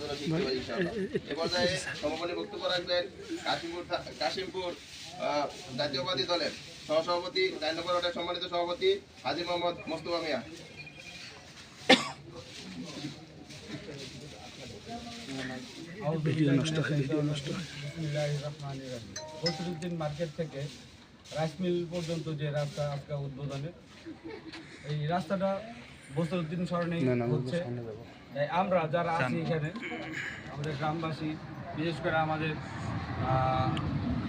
আপনার শিখতে পারি ইনশাআল্লাহ। এ পর্যায়ে সমাপনী বক্তব্য রাখবেন কাশিমপুর কাশিমপুর জাতীয়বাদী দলের সহসভাপতি চার নম্বর ওয়ার্ডের সম্মানিত সভাপতি হাজি মোহাম্মদ মোস্তফা মিয়া বসরুদ্দিন মার্কেট থেকে রাইস মিল পর্যন্ত যে রাস্তা আজকে উদ্বোধনের এই রাস্তাটা বসরুদ্দিন স্মরণে হচ্ছে। তাই আমরা যারা আছি এখানে আমাদের গ্রামবাসী বিশেষ করে আমাদের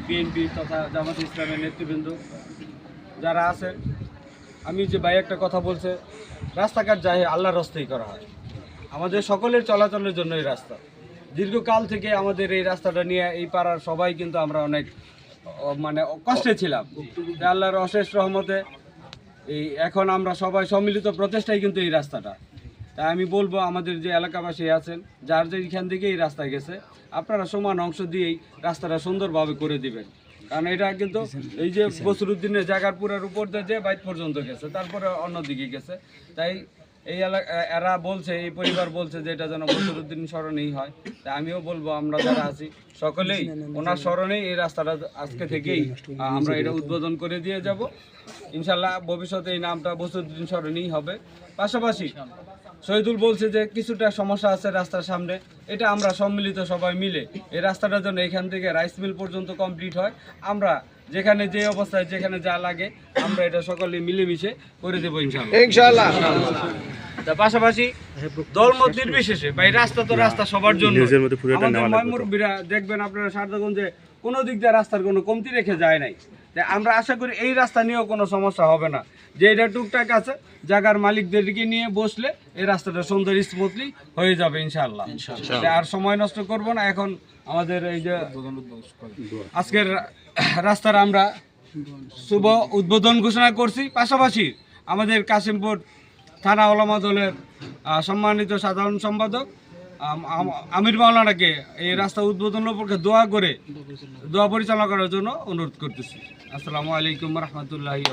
বিএনপি তথা জামাত ইসলামের নেতৃবৃন্দ যারা আছেন আমি যে ভাই একটা কথা বলছে রাস্তাঘাট যাই আল্লাহর রাস্তাই করা হয়। আমাদের সকলের চলাচলের জন্য এই রাস্তা। দীর্ঘকাল থেকে আমাদের এই রাস্তাটা নিয়ে এই পাড়ার সবাই কিন্তু আমরা অনেক মানে কষ্টে ছিলাম। আল্লাহর অশেষ রহমতে এই এখন আমরা সবাই সম্মিলিত প্রচেষ্টাই কিন্তু এই রাস্তাটা। তাই আমি বলব আমাদের যে এলাকাবাসী আছেন, যার যে এখান থেকে এই রাস্তায় গেছে, আপনারা সমান অংশ দিয়েই রাস্তাটা সুন্দরভাবে করে দিবেন। কারণ এটা কিন্তু এই যে বসরুদ্দিনের জায়গার পুরের উপর দিয়ে যে বাইক পর্যন্ত গেছে, তারপরে অন্যদিকে গেছে। তাই এই এলাকা এরা বলছে এই পরিবার বলছে যে এটা যেন বসরুদ্দিন স্মরণেই হয়। তাই আমিও বলব আমরা যারা আছি সকলেই ওনার স্মরণেই এই রাস্তাটা আজকে থেকেই আমরা এটা উদ্বোধন করে দিয়ে যাব। ইনশাল্লাহ ভবিষ্যতে এই নামটা বসরুদ্দিন স্মরণেই হবে। পাশাপাশি শহীদুল বলছে যে কিছুটা সমস্যা আছে রাস্তার সামনে এটা আমরা সম্মিলিত সবাই মিলে এই রাস্তাটা যেন এখান থেকে রাইস মিল পর্যন্ত কমপ্লিট হয়। আমরা যেখানে যে অবস্থায় যেখানে যা লাগে আমরা এটা সকলে মিলেমিশে করে দেবো ইনশাল্লাহ তা পাশাপাশি দলমত নির্বিশেষে এই রাস্তা তো রাস্তা সবার জন্য। দেখবেন আপনারা সারদাগঞ্জে কোনো দিক দিয়ে রাস্তার কোনো কমতি রেখে যায় নাই। তাই আমরা আশা করি এই রাস্তা নিয়েও কোনো সমস্যা হবে না। যে এটা টুকটাক আছে জায়গার মালিকদেরকে নিয়ে বসলে এই রাস্তাটা সুন্দর স্মুথলি হয়ে যাবে ইনশাআল্লাহ। তাই আর সময় নষ্ট করব না এখন আমাদের এই যে আজকের রাস্তার আমরা শুভ উদ্বোধন ঘোষণা করছি। পাশাপাশি আমাদের কাশিমপুর থানা ওলামা দলের সম্মানিত সাধারণ সম্পাদক, আম- আম- আমির মাওলানাকে এই রাস্তা উদ্বোধন উপলক্ষে দোয়া করে, দোয়া পরিচালনা করার জন্য অনুরোধ করতেছি। আসসালামু আলাইকুম রহমতুল্লাহি